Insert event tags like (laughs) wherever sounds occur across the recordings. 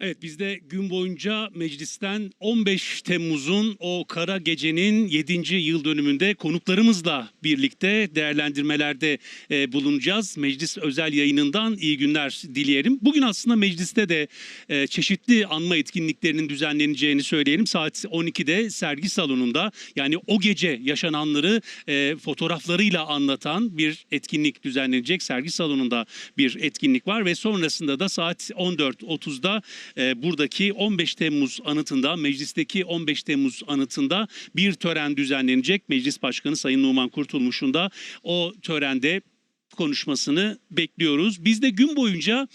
Evet biz de gün boyunca meclisten 15 Temmuz'un o kara gecenin 7. yıl dönümünde konuklarımızla birlikte değerlendirmelerde e, bulunacağız. Meclis özel yayınından iyi günler dileyelim. Bugün aslında mecliste de e, çeşitli anma etkinliklerinin düzenleneceğini söyleyelim. Saat 12'de sergi salonunda yani o gece yaşananları e, fotoğraflarıyla anlatan bir etkinlik düzenlenecek. Sergi salonunda bir etkinlik var ve sonrasında da saat 14.30'da e, buradaki 15 Temmuz anıtında, meclisteki 15 Temmuz anıtında bir tören düzenlenecek. Meclis Başkanı Sayın Numan Kurtulmuş'un da o törende konuşmasını bekliyoruz. Biz de gün boyunca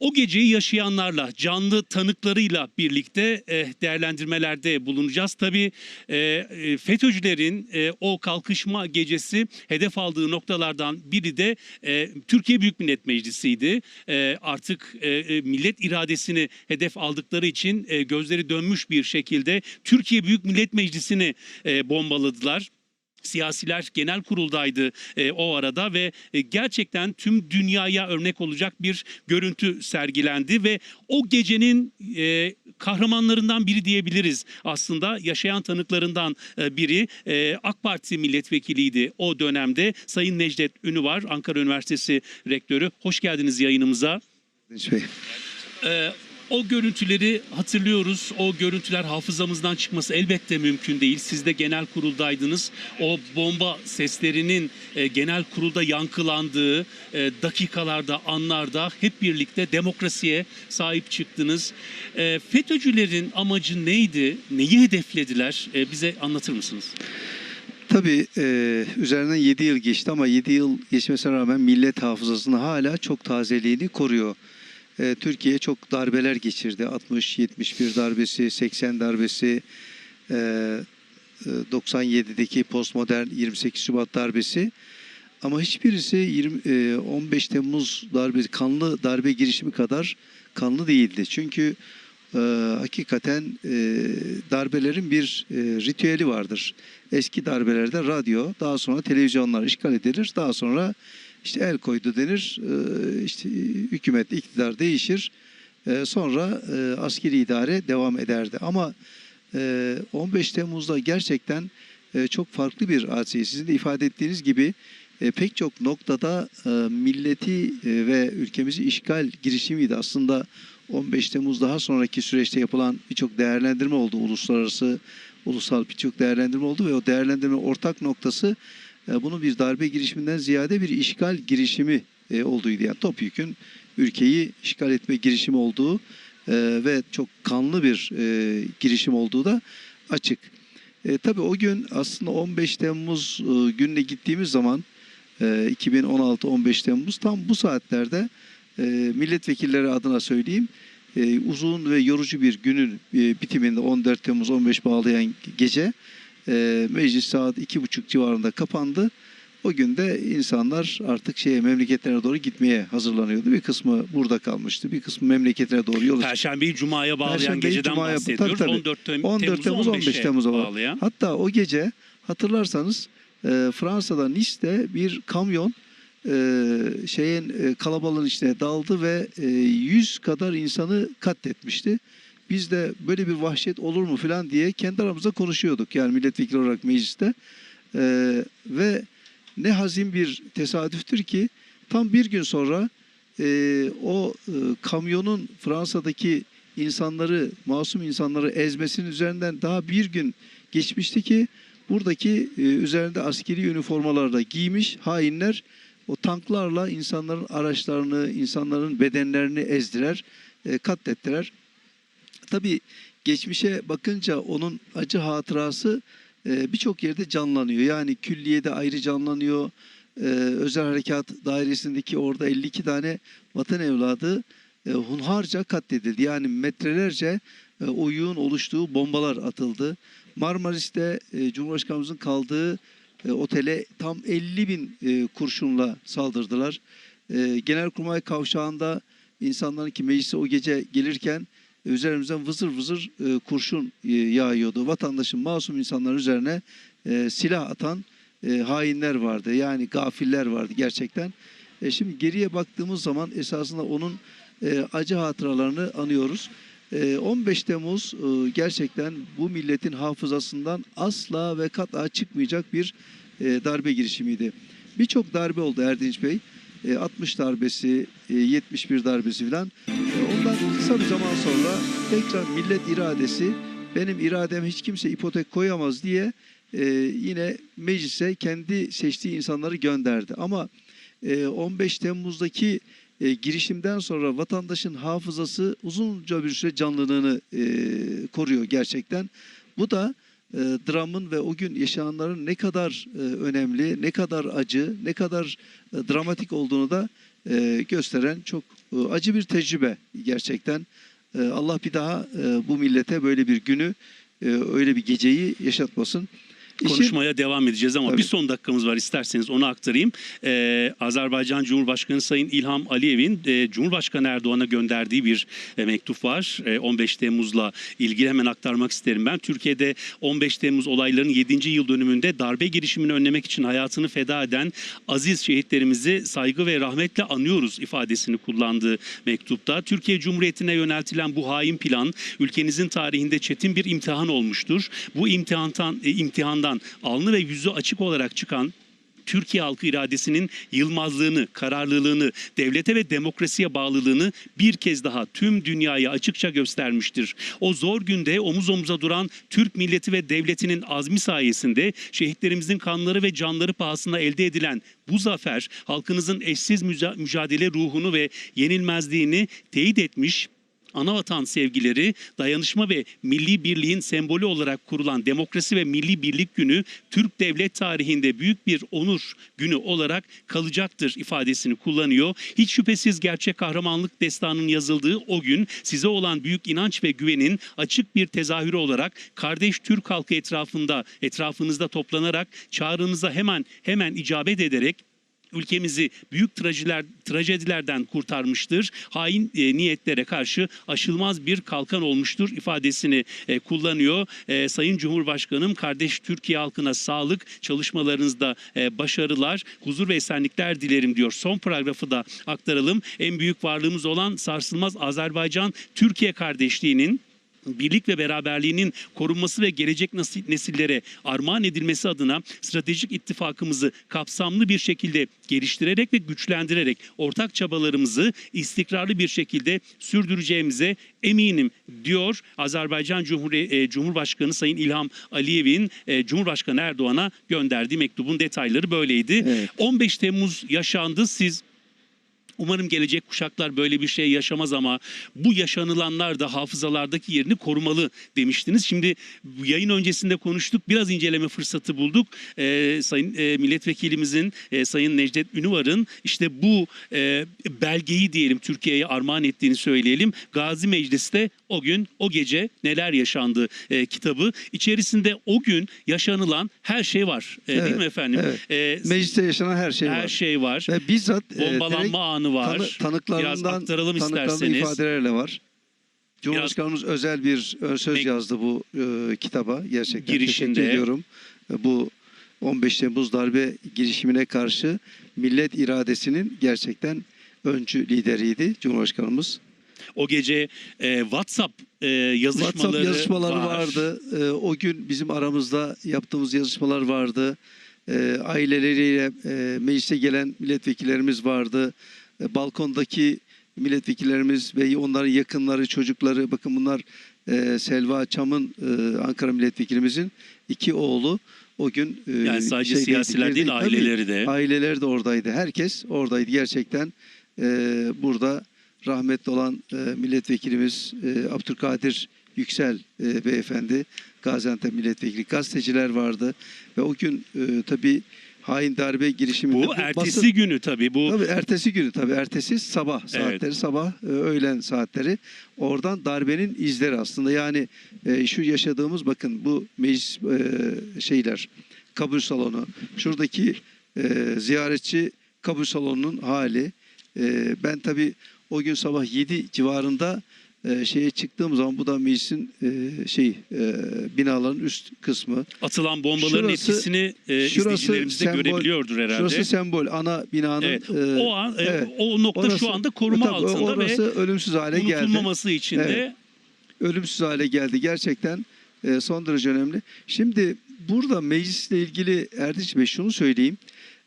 o geceyi yaşayanlarla, canlı tanıklarıyla birlikte e, değerlendirmelerde bulunacağız. Tabii e, FETÖ'cülerin e, o kalkışma gecesi hedef aldığı noktalardan biri de e, Türkiye Büyük Millet Meclisi'ydi. E, artık e, millet iradesini hedef aldıkları için e, gözleri dönmüş bir şekilde Türkiye Büyük Millet Meclisi'ni e, bombaladılar. Siyasiler genel kuruldaydı e, o arada ve e, gerçekten tüm dünyaya örnek olacak bir görüntü sergilendi ve o gecenin e, kahramanlarından biri diyebiliriz aslında yaşayan tanıklarından e, biri e, AK Parti milletvekiliydi o dönemde Sayın Necdet Ünüvar Ankara Üniversitesi rektörü hoş geldiniz yayınımıza. Bey. Ee, o görüntüleri hatırlıyoruz. O görüntüler hafızamızdan çıkması elbette mümkün değil. Siz de genel kuruldaydınız. O bomba seslerinin e, genel kurulda yankılandığı e, dakikalarda, anlarda hep birlikte demokrasiye sahip çıktınız. E, FETÖ'cülerin amacı neydi? Neyi hedeflediler? Bize anlatır mısınız? Tabii e, üzerinden 7 yıl geçti ama 7 yıl geçmesine rağmen millet hafızasını hala çok tazeliğini koruyor. E, Türkiye çok darbeler geçirdi. 60-71 darbesi, 80 darbesi, e, e, 97'deki postmodern 28 Şubat darbesi. Ama hiçbirisi 20, e, 15 Temmuz darbesi, kanlı darbe girişimi kadar kanlı değildi. Çünkü e, hakikaten e, darbelerin bir e, ritüeli vardır. Eski darbelerde radyo, daha sonra televizyonlar işgal edilir. Daha sonra işte el koydu denir, e, işte hükümet, iktidar değişir. E, sonra e, askeri idare devam ederdi. Ama e, 15 Temmuz'da gerçekten e, çok farklı bir hadise. Sizin de ifade ettiğiniz gibi e, pek çok noktada e, milleti e, ve ülkemizi işgal girişimiydi. Aslında 15 Temmuz daha sonraki süreçte yapılan birçok değerlendirme oldu. Uluslararası, ulusal birçok değerlendirme oldu ve o değerlendirme ortak noktası e, bunun bir darbe girişiminden ziyade bir işgal girişimi e, olduğuydu. Yani topyekün ülkeyi işgal etme girişimi olduğu e, ve çok kanlı bir e, girişim olduğu da açık. E, tabii o gün aslında 15 Temmuz e, gününe gittiğimiz zaman e, 2016-15 Temmuz tam bu saatlerde e, milletvekilleri adına söyleyeyim e, uzun ve yorucu bir günün e, bitiminde 14 Temmuz 15 bağlayan gece e, meclis saat iki buçuk civarında kapandı. O gün de insanlar artık şeye memleketlerine doğru gitmeye hazırlanıyordu. Bir kısmı burada kalmıştı. Bir kısmı memleketine doğru yol Perşembeyi Cuma'ya bağlayan Perşembeyi geceden Cuma'ya- bahsediyoruz. tabii, tabii. 14, Tem- 14 Temmuz'u Temmuz 15 15'e Temmuz'a bağlayan. Hatta o gece hatırlarsanız e, Fransa'da Nice'de bir kamyon e, şeyin e, kalabalığın içine daldı ve e, 100 kadar insanı katletmişti. Biz de böyle bir vahşet olur mu falan diye kendi aramızda konuşuyorduk yani milletvekili olarak mecliste. E, ve ne hazin bir tesadüftür ki tam bir gün sonra e, o e, kamyonun Fransa'daki insanları, masum insanları ezmesinin üzerinden daha bir gün geçmişti ki buradaki e, üzerinde askeri üniformalarda giymiş hainler o tanklarla insanların araçlarını, insanların bedenlerini ezdiler, e, katlettiler. Tabii geçmişe bakınca onun acı hatırası e, birçok yerde canlanıyor. Yani külliyede ayrı canlanıyor. E, özel harekat dairesindeki orada 52 tane vatan evladı e, hunharca katledildi. Yani metrelerce e, oyun oluştuğu bombalar atıldı. Marmaris'te e, Cumhurbaşkanımızın kaldığı e, otele tam 50 bin e, kurşunla saldırdılar. E, Genelkurmay kavşağında insanların ki meclise o gece gelirken üzerimizden vızır vızır e, kurşun e, yağıyordu. Vatandaşın masum insanların üzerine e, silah atan hainler vardı. Yani gafiller vardı gerçekten. Şimdi geriye baktığımız zaman esasında onun acı hatıralarını anıyoruz. e, 15 Temmuz gerçekten bu milletin hafızasından asla ve kat'a çıkmayacak bir darbe girişimiydi. Birçok darbe oldu Erdinç Bey. E, 60 darbesi, e, 71 darbesi Ondan kısa bir zaman sonra tekrar millet iradesi benim iradem hiç kimse ipotek koyamaz diye e, yine meclise kendi seçtiği insanları gönderdi. Ama e, 15 Temmuz'daki e, girişimden sonra vatandaşın hafızası uzunca bir süre canlılığını e, koruyor gerçekten. Bu da e, dramın ve o gün yaşananların ne kadar e, önemli, ne kadar acı, ne kadar e, dramatik olduğunu da e, gösteren çok acı bir tecrübe gerçekten. E, Allah bir daha e, bu millete böyle bir günü, e, öyle bir geceyi yaşatmasın. İşin- Konuşmaya devam edeceğiz ama Tabii. bir son dakikamız var isterseniz onu aktarayım. Ee, Azerbaycan Cumhurbaşkanı Sayın İlham Aliyev'in e, Cumhurbaşkanı Erdoğan'a gönderdiği bir e, mektup var. E, 15 Temmuz'la ilgili hemen aktarmak isterim ben. Türkiye'de 15 Temmuz olaylarının 7. yıl dönümünde darbe girişimini önlemek için hayatını feda eden aziz şehitlerimizi saygı ve rahmetle anıyoruz ifadesini kullandığı mektupta. Türkiye Cumhuriyeti'ne yöneltilen bu hain plan ülkenizin tarihinde çetin bir imtihan olmuştur. Bu imtihandan, e, imtihandan alnı ve yüzü açık olarak çıkan Türkiye halkı iradesinin yılmazlığını, kararlılığını, devlete ve demokrasiye bağlılığını bir kez daha tüm dünyaya açıkça göstermiştir. O zor günde omuz omuza duran Türk milleti ve devletinin azmi sayesinde şehitlerimizin kanları ve canları pahasına elde edilen bu zafer halkınızın eşsiz müca- mücadele ruhunu ve yenilmezliğini teyit etmiş, Anavatan sevgileri, dayanışma ve milli birliğin sembolü olarak kurulan Demokrasi ve Milli Birlik Günü Türk devlet tarihinde büyük bir onur günü olarak kalacaktır ifadesini kullanıyor. Hiç şüphesiz gerçek kahramanlık destanının yazıldığı o gün size olan büyük inanç ve güvenin açık bir tezahürü olarak kardeş Türk halkı etrafında etrafınızda toplanarak çağrınıza hemen hemen icabet ederek ülkemizi büyük trajediler, trajedilerden kurtarmıştır. Hain e, niyetlere karşı aşılmaz bir kalkan olmuştur ifadesini e, kullanıyor. E, Sayın Cumhurbaşkanım kardeş Türkiye halkına sağlık çalışmalarınızda e, başarılar, huzur ve esenlikler dilerim diyor. Son paragrafı da aktaralım. En büyük varlığımız olan sarsılmaz Azerbaycan Türkiye kardeşliğinin birlik ve beraberliğinin korunması ve gelecek nesillere armağan edilmesi adına stratejik ittifakımızı kapsamlı bir şekilde geliştirerek ve güçlendirerek ortak çabalarımızı istikrarlı bir şekilde sürdüreceğimize eminim diyor Azerbaycan e, Cumhurbaşkanı Sayın İlham Aliyev'in e, Cumhurbaşkanı Erdoğan'a gönderdiği mektubun detayları böyleydi. Evet. 15 Temmuz yaşandı. Siz Umarım gelecek kuşaklar böyle bir şey yaşamaz ama bu yaşanılanlar da hafızalardaki yerini korumalı demiştiniz. Şimdi yayın öncesinde konuştuk. Biraz inceleme fırsatı bulduk. Ee, Sayın e, milletvekilimizin, e, Sayın Necdet Ünüvar'ın işte bu e, belgeyi diyelim Türkiye'ye armağan ettiğini söyleyelim. Gazi Meclis'te o gün, o gece neler yaşandı e, kitabı. İçerisinde o gün yaşanılan her şey var. E, değil Evet, mi efendim? evet. E, Mecliste yaşanan her şey her var. şey var. Ve bizzat e, Bombalanma direkt anı var. tanı- tanıklarından, Biraz aktaralım isterseniz. ifadelerle var. Cumhurbaşkanımız özel bir ön söz yazdı bu e, kitaba. Gerçekten Girişinde. teşekkür ediyorum. E, bu 15 Temmuz darbe girişimine karşı millet iradesinin gerçekten öncü lideriydi Cumhurbaşkanımız. O gece e, WhatsApp e, yazışmaları, WhatsApp yazışmaları var. vardı. E, o gün bizim aramızda yaptığımız yazışmalar vardı. E, aileleriyle e, meclise gelen milletvekillerimiz vardı. E, balkondaki milletvekillerimiz ve onların yakınları, çocukları. Bakın bunlar e, Selva Çam'ın e, Ankara milletvekilimizin iki oğlu. O gün e, Yani sadece şeydeydi, siyasiler değil, aileleri de. Aileler de oradaydı. Herkes oradaydı gerçekten. E, burada rahmetli olan e, milletvekilimiz e, Abdülkadir Yüksel e, beyefendi, Gaziantep milletvekili, gazeteciler vardı. Ve o gün e, tabii hain darbe girişiminde Bu ertesi basın- günü tabii bu Tabii ertesi günü tabii. Ertesi sabah saatleri sabah e, öğlen saatleri. Oradan darbenin izleri aslında. Yani e, şu yaşadığımız bakın bu meclis e, şeyler kabul salonu şuradaki e, ziyaretçi kabul salonunun hali. E, ben tabii o gün sabah 7 civarında e, şeye çıktığım zaman bu da meclisin e, şey e, binaların üst kısmı atılan bombaların Şurası- etkisini e, şurası izleyicilerimiz de sembol- görebiliyordur herhalde. şurası sembol ana binanın evet. e, o an e, evet. o nokta Orası- şu anda koruma Tabii altında orası ve ölümsüz hale geldi. unutulmaması için de Evet. ölümsüz hale geldi. Gerçekten e, son derece önemli. Şimdi burada meclisle ilgili Erdinç Bey şunu söyleyeyim.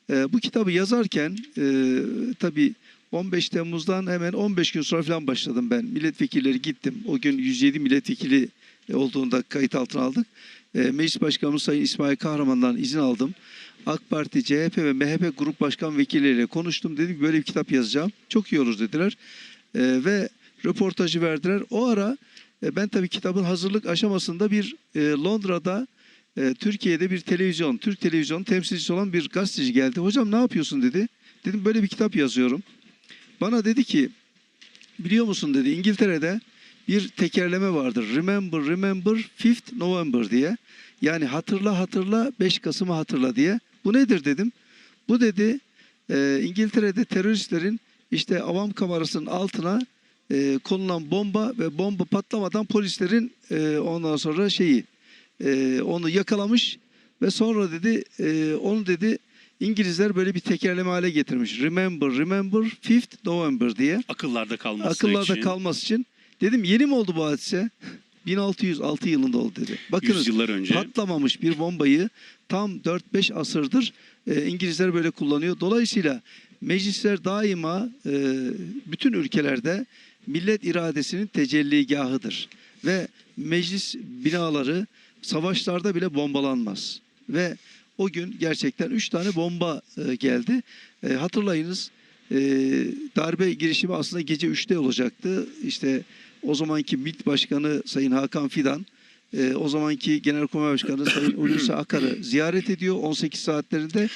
E, bu kitabı yazarken e, tabii 15 Temmuz'dan hemen 15 gün sonra falan başladım ben. Milletvekilleri gittim. O gün 107 milletvekili olduğunda kayıt altına aldık. E, Meclis Başkanımız Sayın İsmail Kahraman'dan izin aldım. AK Parti, CHP ve MHP grup başkan vekilleriyle konuştum. Dedim böyle bir kitap yazacağım. Çok iyi olur dediler. E, ve röportajı verdiler. O ara e, ben tabii kitabın hazırlık aşamasında bir e, Londra'da e, Türkiye'de bir televizyon, Türk televizyonu temsilcisi olan bir gazeteci geldi. Hocam ne yapıyorsun dedi. Dedim böyle bir kitap yazıyorum. Bana dedi ki biliyor musun dedi İngiltere'de bir tekerleme vardır. Remember, remember 5th November diye. Yani hatırla hatırla 5 Kasım'ı hatırla diye. Bu nedir dedim. Bu dedi e, İngiltere'de teröristlerin işte avam kamerasının altına e, konulan bomba ve bomba patlamadan polislerin e, ondan sonra şeyi e, onu yakalamış ve sonra dedi e, onu dedi İngilizler böyle bir tekerleme hale getirmiş. Remember, remember 5th November diye. Akıllarda kalması Akıllarda için. kalması için. Dedim yeni mi oldu bu hadise? (laughs) 1606 yılında oldu dedi. Bakınız 100 yıllar önce. patlamamış bir bombayı tam 4-5 asırdır e, İngilizler böyle kullanıyor. Dolayısıyla meclisler daima e, bütün ülkelerde millet iradesinin tecelligahıdır. Ve meclis binaları savaşlarda bile bombalanmaz. Ve o gün gerçekten 3 tane bomba e, geldi. E, hatırlayınız e, darbe girişimi aslında gece 3'te olacaktı. İşte o zamanki MİT Başkanı Sayın Hakan Fidan, e, o zamanki Genelkurmay Başkanı Sayın Hulusi (coughs) Akar'ı ziyaret ediyor. 18 saatlerinde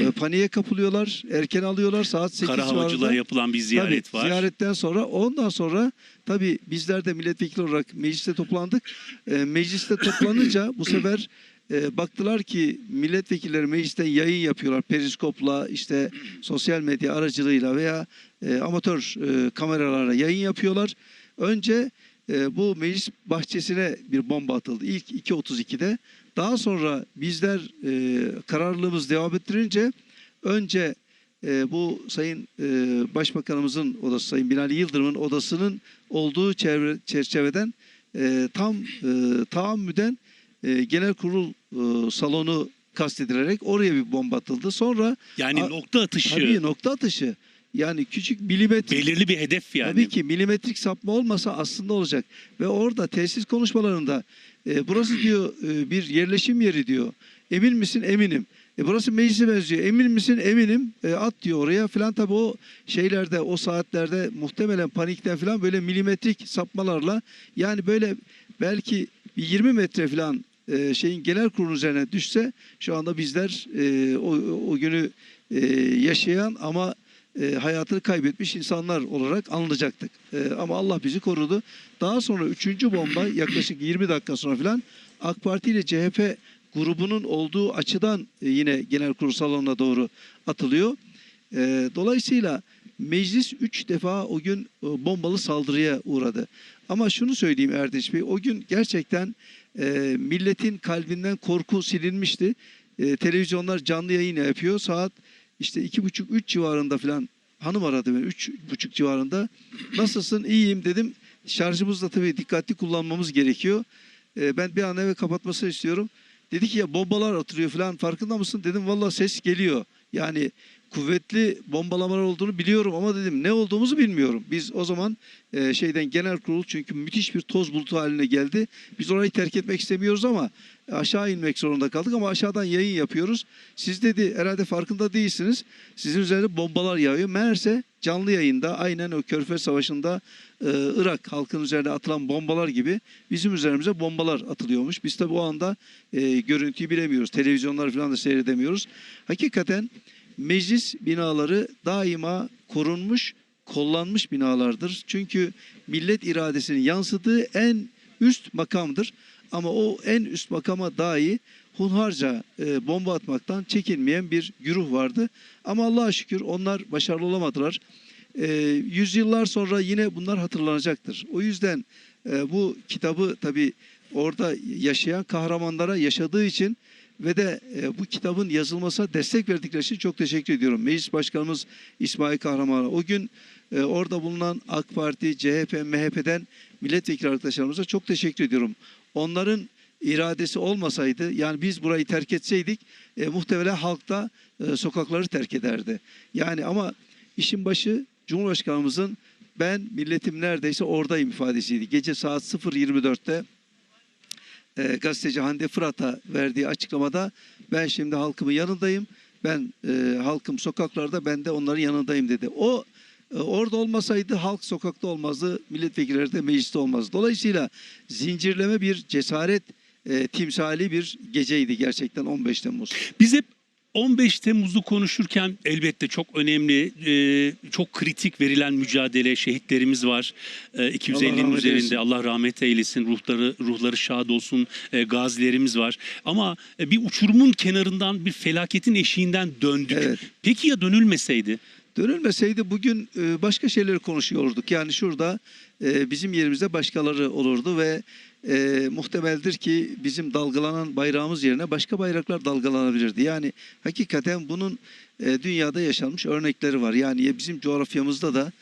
e, paniğe kapılıyorlar, erken alıyorlar saat 8 Kara havacılığa yapılan bir ziyaret Tabii, var. Ziyaretten sonra ondan sonra tabii bizler de milletvekili olarak mecliste toplandık. E, mecliste toplanınca bu sefer e, baktılar ki milletvekilleri mecliste yayın yapıyorlar. Periskopla işte sosyal medya aracılığıyla veya e, amatör e, kameralarla yayın yapıyorlar. Önce e, bu meclis bahçesine bir bomba atıldı. İlk 2.32'de. Daha sonra bizler e, kararlılığımız devam ettirince önce e, bu Sayın e, Başbakanımızın odası, Sayın Binali Yıldırım'ın odasının olduğu çevre, çerçeveden e, tam e, taammüden e, genel kurul e, salonu kastedilerek oraya bir bomba atıldı. Sonra Yani A- nokta atışı tabii nokta atışı yani küçük milimetre belirli bir hedef yani. Tabii ki milimetrik sapma olmasa aslında olacak. Ve orada tesis konuşmalarında e, burası diyor e, bir yerleşim yeri diyor. Emin misin? Eminim. E, burası meclise benziyor. Emin misin? Eminim. E, at diyor oraya falan tabii o şeylerde o saatlerde muhtemelen panikten falan böyle milimetrik sapmalarla yani böyle belki bir 20 metre falan e, şeyin genel kurulun üzerine düşse şu anda bizler e, o, o günü e, yaşayan ama e, hayatını kaybetmiş insanlar olarak anılacaktık. E, ama Allah bizi korudu. Daha sonra üçüncü bomba (clears throat) yaklaşık 20 dakika sonra falan AK Parti ile CHP grubunun olduğu açıdan e, yine genel kurul salonuna doğru atılıyor. E, dolayısıyla meclis üç defa o gün e, bombalı saldırıya uğradı. Ama şunu söyleyeyim Erdinç Bey, o gün gerçekten e, milletin kalbinden korku silinmişti. E, televizyonlar canlı yayın yapıyor. Saat işte iki buçuk üç civarında falan hanım aradı beni üç buçuk civarında. Nasılsın? İyiyim dedim. Şarjımızı da tabii dikkatli kullanmamız gerekiyor. E, ben bir an eve kapatmasını istiyorum. Dedi ki ya bombalar atılıyor falan farkında mısın? Dedim valla ses geliyor. Yani kuvvetli bombalamalar olduğunu biliyorum ama dedim ne olduğumuzu bilmiyorum. Biz o zaman e, şeyden genel kurul çünkü müthiş bir toz bulutu haline geldi. Biz orayı terk etmek istemiyoruz ama aşağı inmek zorunda kaldık ama aşağıdan yayın yapıyoruz. Siz dedi herhalde farkında değilsiniz. Sizin üzerinde bombalar yağıyor. Meğerse canlı yayında aynen o Körfez Savaşı'nda e, Irak halkının üzerine atılan bombalar gibi bizim üzerimize bombalar atılıyormuş. Biz tabii o anda e, görüntüyü bilemiyoruz. Televizyonlar falan da seyredemiyoruz. Hakikaten meclis binaları daima korunmuş, kollanmış binalardır. Çünkü millet iradesinin yansıdığı en üst makamdır. Ama o en üst makama dahi hunharca e, bomba atmaktan çekinmeyen bir güruh vardı. Ama Allah'a şükür onlar başarılı olamadılar. E, yüzyıllar sonra yine bunlar hatırlanacaktır. O yüzden e, bu kitabı tabii orada yaşayan kahramanlara yaşadığı için ve de e, bu kitabın yazılmasına destek verdikleri için çok teşekkür ediyorum. Meclis Başkanımız İsmail Kahraman o gün e, orada bulunan AK Parti, CHP, MHP'den milletvekili arkadaşlarımıza çok teşekkür ediyorum. Onların iradesi olmasaydı yani biz burayı terk etseydik e, muhtemelen halk da e, sokakları terk ederdi. Yani ama işin başı Cumhurbaşkanımızın ben milletim neredeyse oradayım ifadesiydi. Gece saat 0.24'te e, gazeteci Hande Fırat'a verdiği açıklamada ben şimdi halkımın yanındayım. Ben e, halkım sokaklarda ben de onların yanındayım dedi. O e, orada olmasaydı halk sokakta olmazdı, milletvekilleri de mecliste olmazdı. Dolayısıyla zincirleme bir cesaret e, timsali bir geceydi gerçekten 15 Temmuz. Biz hep 15 Temmuz'u konuşurken elbette çok önemli, e, çok kritik verilen mücadele, şehitlerimiz var. E, 250'nin rahmet üzerinde eylesin. Allah rahmet eylesin, ruhları ruhları şad olsun, e, gazilerimiz var. Ama e, bir uçurumun kenarından bir felaketin eşiğinden döndük. Evet. Peki ya dönülmeseydi? Dönülmeseydi bugün e, başka şeyleri konuşuyorduk. Yani şurada e, bizim yerimizde başkaları olurdu ve e, muhtemeldir ki bizim dalgalanan bayrağımız yerine başka bayraklar dalgalanabilirdi. Yani hakikaten bunun e, dünyada yaşanmış örnekleri var. Yani bizim coğrafyamızda da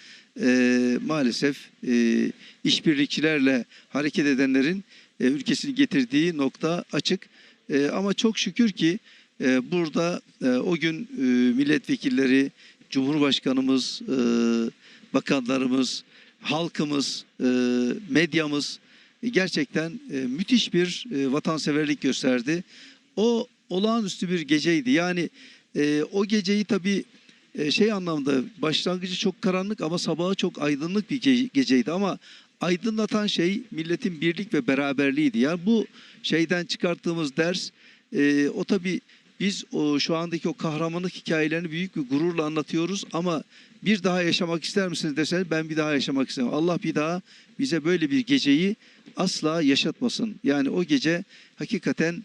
e, maalesef e, işbirlikçilerle hareket edenlerin e, ülkesini getirdiği nokta açık. E, ama çok şükür ki e, burada e, o gün e, milletvekilleri, Cumhurbaşkanımız, e, bakanlarımız, halkımız, e, medyamız gerçekten e, müthiş bir e, vatanseverlik gösterdi. O olağanüstü bir geceydi. Yani e, o geceyi tabii e, şey anlamda başlangıcı çok karanlık ama sabahı çok aydınlık bir ge- geceydi ama aydınlatan şey milletin birlik ve beraberliğiydi. Yani bu şeyden çıkarttığımız ders e, o tabii biz o şu andaki o kahramanlık hikayelerini büyük bir gururla anlatıyoruz ama bir daha yaşamak ister misiniz deseniz ben bir daha yaşamak istemem. Allah bir daha bize böyle bir geceyi asla yaşatmasın. Yani o gece hakikaten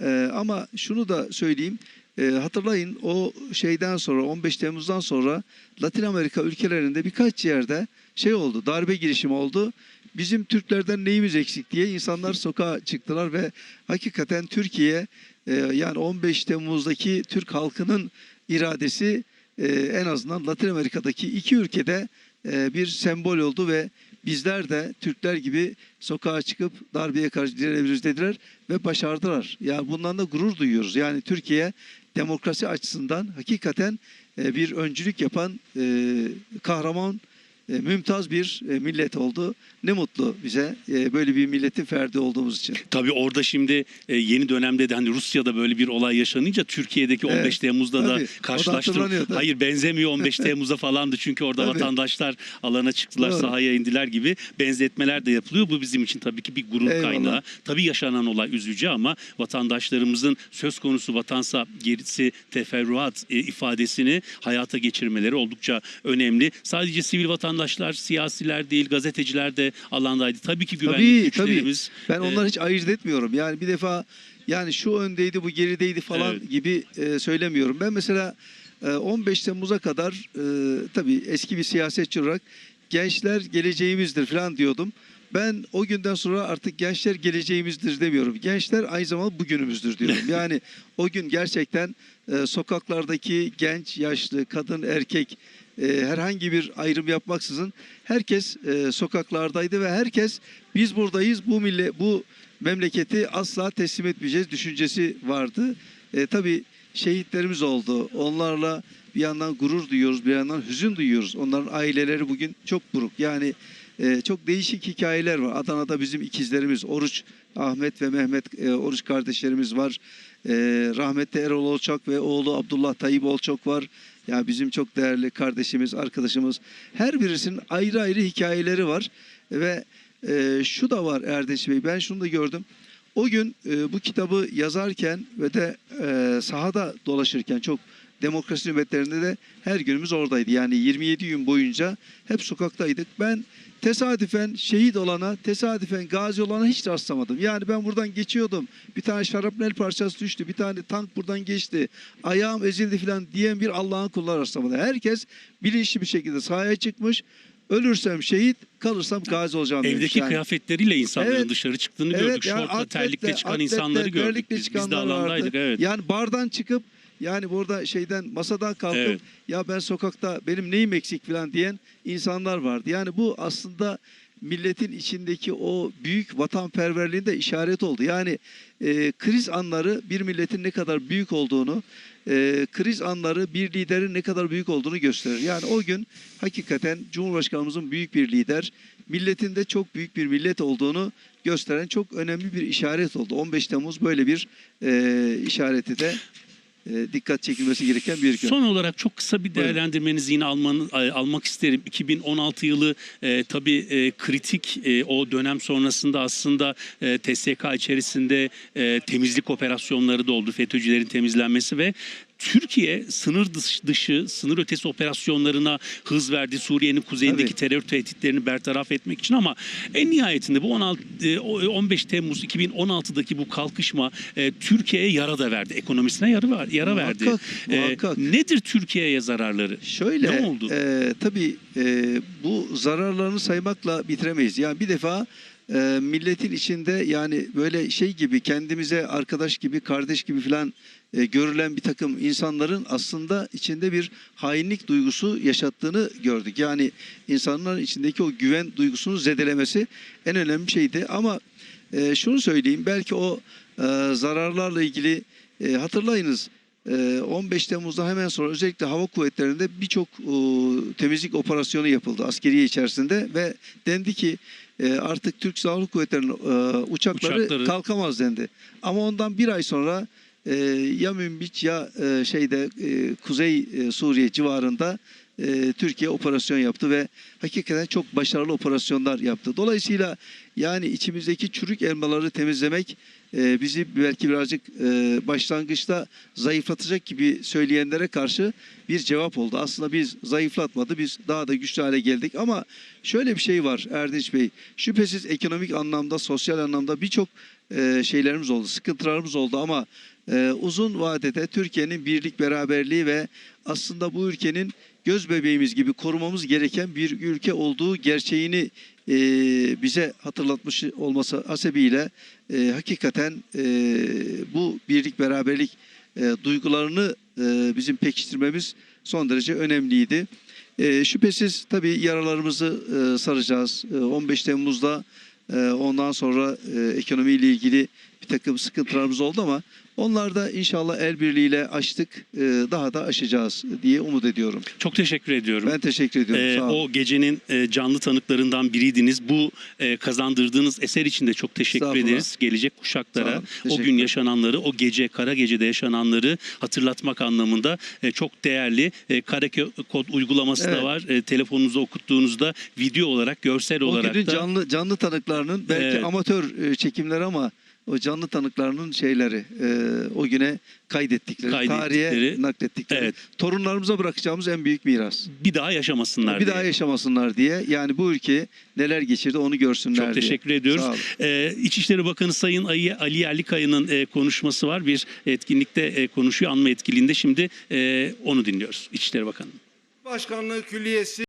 e, ama şunu da söyleyeyim. E, hatırlayın o şeyden sonra 15 Temmuz'dan sonra Latin Amerika ülkelerinde birkaç yerde şey oldu. Darbe girişimi oldu. Bizim Türklerden neyimiz eksik diye insanlar sokağa çıktılar ve hakikaten Türkiye e, yani 15 Temmuz'daki Türk halkının iradesi e, en azından Latin Amerika'daki iki ülkede e, bir sembol oldu ve bizler de Türkler gibi sokağa çıkıp darbeye karşı direnebiliriz dediler ve başardılar. Yani bundan da gurur duyuyoruz. Yani Türkiye demokrasi açısından hakikaten e, bir öncülük yapan kahraman mümtaz bir e, millet oldu. Ne mutlu bize e, böyle bir milletin ferdi olduğumuz için. Tabii orada şimdi e, yeni dönemde de hani Rusya'da böyle bir olay yaşanınca Türkiye'de Evet, 15 Temmuz'da tabii. Da tabii. Hayır benzemiyor 15 (laughs) Temmuz'a falandı çünkü orada Tabii. vatandaşlar alana çıktılar, Doğru. sahaya indiler gibi benzetmeler de yapılıyor. Bu bizim için tabii ki bir gurur Eyvallah. kaynağı. Tabii yaşanan olay üzücü ama vatandaşlarımızın söz konusu vatansa gerisi teferruat e, ifadesini hayata geçirmeleri oldukça önemli. Sadece sivil vatandaşlar, siyasiler değil, gazeteciler de alandaydı. Tabii ki güvenlik Tabii, tabii. güçlerimiz. Ben e, onları hiç ayırt etmiyorum. Yani bir defa yani şu öndeydi bu gerideydi falan Evet. gibi e, söylemiyorum. Ben mesela e, 15 Temmuz'a kadar e, tabii eski bir siyasetçi olarak gençler geleceğimizdir falan diyordum. Ben o günden sonra artık gençler geleceğimizdir demiyorum. Gençler aynı zamanda bugünümüzdür diyorum. (laughs) Yani o gün gerçekten e, sokaklardaki genç, yaşlı, kadın, erkek e, herhangi bir ayrım yapmaksızın herkes e, sokaklardaydı ve herkes biz buradayız bu millet bu memleketi asla teslim etmeyeceğiz düşüncesi vardı. E, tabii şehitlerimiz oldu. Onlarla bir yandan gurur duyuyoruz, bir yandan hüzün duyuyoruz. Onların aileleri bugün çok buruk. Yani e, çok değişik hikayeler var. Adana'da bizim ikizlerimiz Oruç, Ahmet ve Mehmet e, Oruç kardeşlerimiz var. E, rahmetli Erol Olçak ve oğlu Abdullah Tayyip Olçak var. Ya bizim çok değerli kardeşimiz, arkadaşımız. Her birisinin ayrı ayrı hikayeleri var ve e, şu da var Erdinç Bey. Ben şunu da gördüm. O gün e, bu kitabı yazarken ve de e, sahada dolaşırken çok demokrasi nöbetlerinde de her günümüz oradaydı. Yani 27 gün boyunca hep sokaktaydık. Ben tesadüfen şehit olana, tesadüfen gazi olana hiç rastlamadım. Yani ben buradan geçiyordum. Bir tane şarapnel parçası düştü. Bir tane tank buradan geçti. Ayağım ezildi falan diyen bir Allah'ın kulları rastlamadı. Herkes bilinçli bir şekilde sahaya çıkmış Ölürsem şehit, kalırsam gazi olacağım demiş Evdeki yani. kıyafetleriyle insanların Evet. dışarı çıktığını Evet, gördük. yani Şortla, atletle- terlikle çıkan atletle, insanları gördük. Biz, biz de alandaydık. vardı. Evet. Yani bardan çıkıp yani burada şeyden masadan kalkıp Evet. ya ben sokakta benim neyim eksik falan diyen insanlar vardı. Yani bu aslında milletin içindeki o büyük vatanperverliğin de işaret oldu. Yani e, kriz anları bir milletin ne kadar büyük olduğunu, e, kriz anları bir liderin ne kadar büyük olduğunu gösterir. Yani o gün hakikaten Cumhurbaşkanımızın büyük bir lider, milletin de çok büyük bir millet olduğunu gösteren çok önemli bir işaret oldu. 15 Temmuz böyle bir e, işareti de dikkat çekilmesi gereken bir gün. Son olarak çok kısa bir değerlendirmenizi yine almanı, almak isterim. 2016 yılı e, tabii e, kritik e, o dönem sonrasında aslında e, TSK içerisinde e, temizlik operasyonları da oldu. FETÖ'cülerin temizlenmesi ve Türkiye sınır dışı, sınır ötesi operasyonlarına hız verdi. Suriye'nin kuzeyindeki Tabii. terör tehditlerini bertaraf etmek için ama en nihayetinde bu 16 e, o 15 Temmuz 2016'daki bu kalkışma e, Türkiye'ye yara da verdi. Ekonomisine yara, yara verdi. Muhakkak, E, muhakkak. nedir Türkiye'ye zararları? Şöyle Ne oldu? e, tabii e, bu zararlarını saymakla bitiremeyiz. Yani bir defa e, milletin içinde yani böyle şey gibi kendimize arkadaş gibi kardeş gibi falan e, görülen bir takım insanların aslında içinde bir hainlik duygusu yaşattığını gördük. Yani insanların içindeki o güven duygusunu zedelemesi en önemli şeydi. Ama e, şunu söyleyeyim belki o e, zararlarla ilgili e, hatırlayınız e, 15 Temmuz'da hemen sonra özellikle hava kuvvetlerinde birçok e, temizlik operasyonu yapıldı askeriye içerisinde ve dendi ki e, artık Türk Silahlı Kuvvetleri'nin e, uçakları, Uçakları. kalkamaz dendi. Ama ondan bir ay sonra e, ya Münbiç ya e, şeyde e, Kuzey e, Suriye civarında e, Türkiye operasyon yaptı ve hakikaten çok başarılı operasyonlar yaptı. Dolayısıyla yani içimizdeki çürük elmaları temizlemek e, bizi belki birazcık e, başlangıçta zayıflatacak gibi söyleyenlere karşı bir cevap oldu. Aslında biz zayıflatmadı, biz daha da güçlü hale geldik ama şöyle bir şey var Erdinç Bey. Şüphesiz ekonomik anlamda, sosyal anlamda birçok e, şeylerimiz oldu, sıkıntılarımız oldu ama e, uzun vadede Türkiye'nin birlik, beraberliği ve aslında bu ülkenin göz bebeğimiz gibi korumamız gereken bir ülke olduğu gerçeğini e, bize hatırlatmış olması hasebiyle e, hakikaten e, bu birlik, beraberlik e, duygularını e, bizim pekiştirmemiz son derece önemliydi. E, şüphesiz tabii yaralarımızı e, saracağız. E, 15 Temmuz'da e, ondan sonra e, ekonomiyle ilgili bir takım sıkıntılarımız oldu ama onlar da inşallah el birliğiyle aştık. e, daha da aşacağız diye umut ediyorum. Çok teşekkür ediyorum. Ben teşekkür ediyorum. Ee, Sağ olun. o gecenin e, canlı tanıklarından biriydiniz. Bu e, kazandırdığınız eser için de çok teşekkür ederiz. Gelecek kuşaklara o gün yaşananları, o gece kara gecede yaşananları hatırlatmak anlamında e, çok değerli. E, kod uygulaması da Evet. var. E, telefonunuza okuttuğunuzda video olarak, görsel O olarak günün da canlı canlı tanıklarının belki Evet. amatör e, çekimler ama o canlı tanıklarının şeyleri e, o güne kaydettikleri, Kaydettikleri, tarihe naklettikleri. evet. Torunlarımıza bırakacağımız en büyük miras. bir daha yaşamasınlar bir diye. daha yaşamasınlar diye. Yani bu ülke neler geçirdi onu görsünler Çok diye. teşekkür ediyoruz. Ee, İçişleri Bakanı Sayın Ali, Ali Yerlikaya'nın e, konuşması var. Bir etkinlikte e, konuşuyor anma etkinliğinde. Şimdi e, onu dinliyoruz İçişleri Bakanı. Başkanlığı Külliyesi